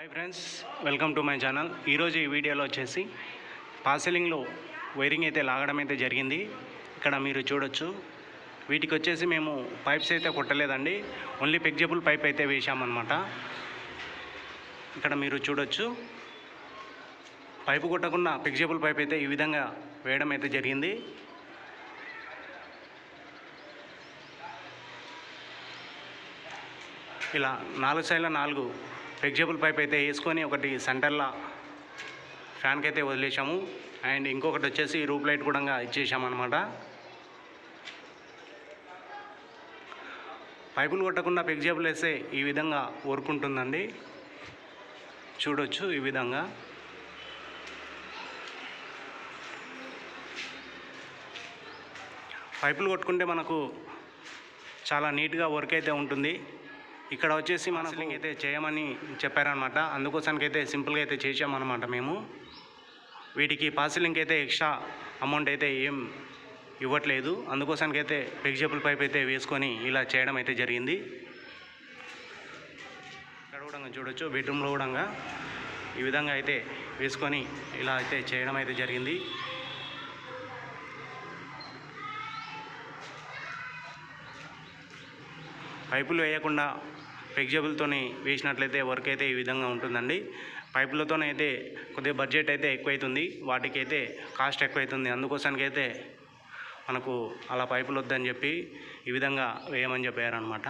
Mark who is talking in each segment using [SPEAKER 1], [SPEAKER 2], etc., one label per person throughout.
[SPEAKER 1] Hi friends welcome to my channel ఈరోజు ఈ వీడియోలో వచ్చేసి పార్సెలింగ్లో వైరింగ్ అయితే లాగడం అయితే జరిగింది. ఇక్కడ మీరు చూడొచ్చు. వీటికి వచ్చేసి మేము పైప్స్ అయితే కొట్టలేదండి. ఓన్లీ పెగ్జబుల్ పైప్ అయితే వేసామన్నమాట ఇక్కడ మీరు చూడొచ్చు. పైపు కొట్టకుండా పెగ్జబుల్ పైప్ అయితే ఈ విధంగా వేయడం అయితే జరిగింది. ఇలా నాలుగు సైడ్ల నాలుగు ఫ్లెక్సిబుల్ పైప్ అయితే వేసుకొని ఒకటి సెంటర్లో ఫ్యాన్కి అయితే వదిలేసాము అండ్ ఇంకొకటి వచ్చేసి రూప్ లైట్ కూడా ఇచ్చేసామన్నమాట. పైపులు కొట్టకుండా ఫ్లెక్సిబుల్ వేస్తే ఈ విధంగా వర్క్ ఉంటుందండి చూడొచ్చు ఈ విధంగా. పైపులు కొట్టుకుంటే మనకు చాలా నీట్గా వర్క్ అయితే ఉంటుంది. ఇక్కడ వచ్చేసి మన సీలింగ్ అయితే చేయమని చెప్పారనమాట అందుకోసానికి అయితే సింపుల్గా అయితే చేసామన్నమాట మేము. వీటికి పాసిలింగ్ అయితే ఎక్స్ట్రా అమౌంట్ అయితే ఏం ఇవ్వట్లేదు. అందుకోసానికి అయితే ఫ్లెక్సిబుల్ పైప్ అయితే వేసుకొని ఇలా చేయడం అయితే జరిగింది. ఇక్కడ కూడా చూడొచ్చు బెడ్రూమ్లో కూడా ఈ విధంగా అయితే వేసుకొని ఇలా అయితే చేయడం అయితే జరిగింది. పైపులు వేయకుండా ఫ్లెక్సిబుల్తోని వేసినట్లయితే వర్క్ అయితే ఈ విధంగా ఉంటుందండి. పైపులతోనే అయితే కొద్దిగా బడ్జెట్ అయితే ఎక్కువైతుంది. వాటికైతే కాస్ట్ ఎక్కువైతుంది. అందుకోసానికైతే మనకు అలా పైపులు వద్దని చెప్పి ఈ విధంగా వేయమని చెప్పారనమాట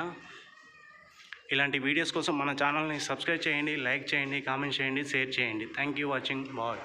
[SPEAKER 1] ఇలాంటి వీడియోస్ కోసం మన ఛానల్ని సబ్స్క్రైబ్ చేయండి లైక్ చేయండి కామెంట్ చేయండి షేర్ చేయండి. Thank you watching. బాయ్.